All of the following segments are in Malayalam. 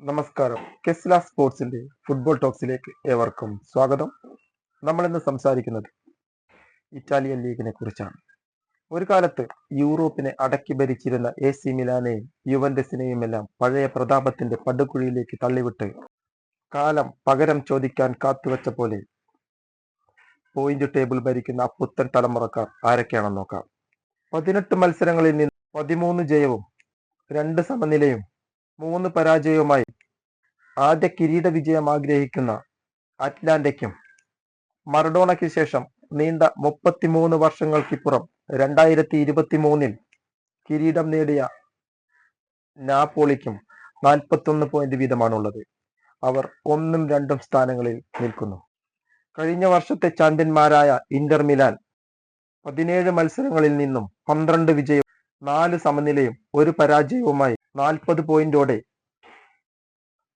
നമസ്കാരം. കെസ്ല സ്പോർട്സിന്റെ ഫുട്ബോൾ ടോക്സിലേക്ക് ഏവർക്കും സ്വാഗതം. നമ്മൾ ഇന്ന് സംസാരിക്കുന്നത് ഇറ്റാലിയൻ ലീഗിനെ കുറിച്ചാണ്. ഒരു കാലത്ത് യൂറോപ്പിനെ അടക്കി ഭരിച്ചിരുന്ന എ സി മിലാനെയും യുവന്റസിനെയും എല്ലാം പഴയ പ്രതാപത്തിന്റെ പടുകുഴിയിലേക്ക് തള്ളിവിട്ട് കാലം പകരം ചോദിക്കാൻ കാത്തുവച്ച പോലെ പോയിന്റ് ടേബിൾ ഭരിക്കുന്ന അപ്പുത്തൻ പുത്തൻ തലമുറക്കാർ ആരൊക്കെയാണെന്ന് നോക്കാം. പതിനെട്ട് മത്സരങ്ങളിൽ നിന്ന് പതിമൂന്ന് ജയവും രണ്ട് സമനിലയും മൂന്ന് പരാജയവുമായി ആദ്യ കിരീട വിജയം ആഗ്രഹിക്കുന്ന അറ്റ്ലാന്റയ്ക്കും മറഡോണയ്ക്ക് ശേഷം നീണ്ട മുപ്പത്തിമൂന്ന് വർഷങ്ങൾക്കിപ്പുറം രണ്ടായിരത്തി ഇരുപത്തി മൂന്നിൽ കിരീടം നേടിയ നാപ്പോളിക്കും നാൽപ്പത്തൊന്ന് പോയിന്റ് വീതമാണുള്ളത്. അവർ ഒന്നും രണ്ടും സ്ഥാനങ്ങളിൽ നിൽക്കുന്നു. കഴിഞ്ഞ വർഷത്തെ ചാമ്പ്യന്മാരായ ഇന്റർ മിലാൻ പതിനേഴ് മത്സരങ്ങളിൽ നിന്നും പന്ത്രണ്ട് വിജയവും നാല് സമനിലയും ഒരു പരാജയവുമായി നാൽപ്പത് പോയിന്റോടെ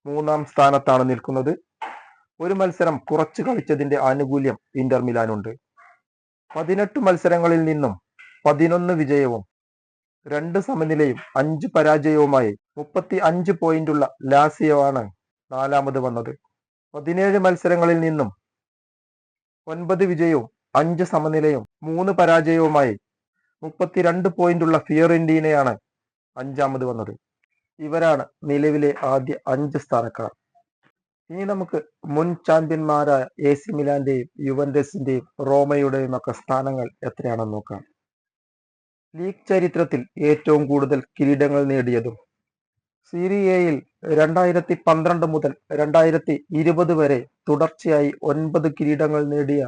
മൂന്നാം സ്ഥാനത്താണ് നിൽക്കുന്നത്. ഒരു മത്സരം കുറച്ച് കളിച്ചതിന്റെ ആനുകൂല്യം ഇന്റർ മിലാനുണ്ട്. പതിനെട്ട് മത്സരങ്ങളിൽ നിന്നും പതിനൊന്ന് വിജയവും രണ്ട് സമനിലയും അഞ്ച് പരാജയവുമായി മുപ്പത്തി അഞ്ച് പോയിന്റുള്ള ആണ് നാലാമത് വന്നത്. പതിനേഴ് മത്സരങ്ങളിൽ നിന്നും ഒൻപത് വിജയവും അഞ്ച് സമനിലയും മൂന്ന് പരാജയവുമായി മുപ്പത്തിരണ്ട് പോയിന്റുള്ള ഫിയറിന്റീനയാണ് അഞ്ചാമത് വന്നത്. ഇവരാണ് നിലവിലെ ആദ്യ അഞ്ച് സ്ഥാനക്കാർ. ഇനി നമുക്ക് മുൻ ചാമ്പ്യന്മാരായ എ സി മിലാന്റെയും യുവന്റസിന്റെയും റോമയുടെയും ഒക്കെ സ്ഥാനങ്ങൾ എത്രയാണെന്ന് നോക്കാം. ലീഗ് ചരിത്രത്തിൽ ഏറ്റവും കൂടുതൽ കിരീടങ്ങൾ നേടിയതും സീരിയയിൽ രണ്ടായിരത്തി പന്ത്രണ്ട് മുതൽ രണ്ടായിരത്തി ഇരുപത് വരെ തുടർച്ചയായി ഒൻപത് കിരീടങ്ങൾ നേടിയ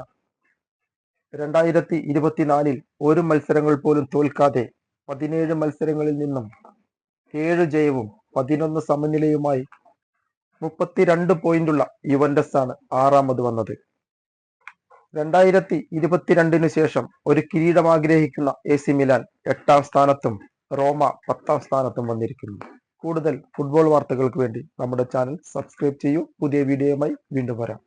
രണ്ടായിരത്തി ഇരുപത്തിനാലിൽ ഒരു മത്സരങ്ങൾ പോലും തോൽക്കാതെ പതിനേഴ് മത്സരങ്ങളിൽ നിന്നും ഏഴ് ജയവും പതിനൊന്ന് സമനിലയുമായി മുപ്പത്തിരണ്ട് പോയിന്റുള്ള യുവന്റസ് ആണ് ആറാമത് വന്നത്. രണ്ടായിരത്തി ഇരുപത്തിരണ്ടിനു ശേഷം ഒരു കിരീടം ആഗ്രഹിക്കുന്ന എ സി മിലാൻ എട്ടാം സ്ഥാനത്തും റോമ പത്താം സ്ഥാനത്തും വന്നിരിക്കുന്നു. കൂടുതൽ ഫുട്ബോൾ വാർത്തകൾക്ക് വേണ്ടി നമ്മുടെ ചാനൽ സബ്സ്ക്രൈബ് ചെയ്യൂ. പുതിയ വീഡിയോയുമായി വീണ്ടും വരാം.